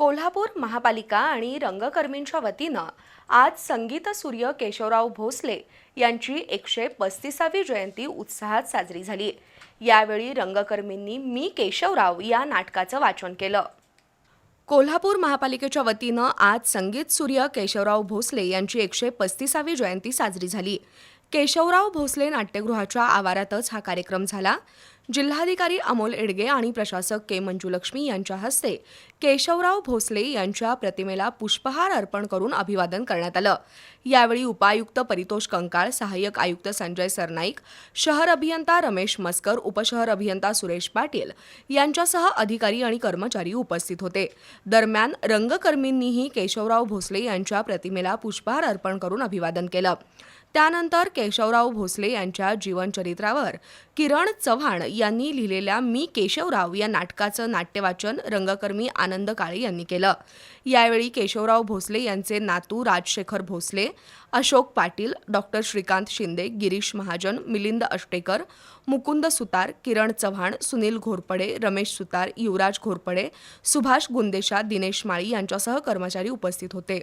कोल्हापूर महापालिका आणि रंगकर्मींच्या वतीनं आज संगीत सूर्य केशवराव भोसले यांची एकशे पस्तीसावी जयंती उत्साहात साजरी झाली. यावेळी रंगकर्मींनी मी केशवराव या नाटकाचं वाचन केलं. कोल्हापूर महापालिकेच्या वतीनं आज संगीत सूर्य केशवराव भोसले यांची एकशे पस्तीसावी जयंती साजरी झाली. केशवराव भोसले नाट्यगृहाच्या आवारातच हा कार्यक्रम झाला. जिल्हाधिकारी अमोल एडगे आणि प्रशासक के मंजुलक्ष्मी यांच्या हस्ते केशवराव भोसले यांच्या प्रतिमेला पुष्पहार अर्पण करून अभिवादन करण्यात आलं. यावेळी उपायुक्त परितोष कंकाळ सहाय्यक आयुक्त संजय सरनाईक शहर अभियंता रमेश मस्कर उपशहर अभियंता सुरेश पाटील यांच्यासह अधिकारी आणि कर्मचारी उपस्थित होते. दरम्यान रंगकर्मींनीही केशवराव भोसले यांच्या प्रतिमेला पुष्पहार अर्पण करून अभिवादन केलं. त्यानंतर केशवराव भोसले यांच्या जीवनचरित्रावर किरण चव्हाण यांनी लिहिलेल्या मी केशवराव या नाटकाचं नाट्यवाचन रंगकर्मी आनंद काळे यांनी केलं. यावेळी केशवराव भोसले यांचे नातू राजशेखर भोसले अशोक पाटील डॉक्टर श्रीकांत शिंदे गिरीश महाजन मिलिंद अष्टेकर मुकुंद सुतार किरण चव्हाण सुनील घोरपडे रमेश सुतार युवराज घोरपडे सुभाष गुंदेशा दिनेश माळी यांच्यासह कर्मचारी उपस्थित होते.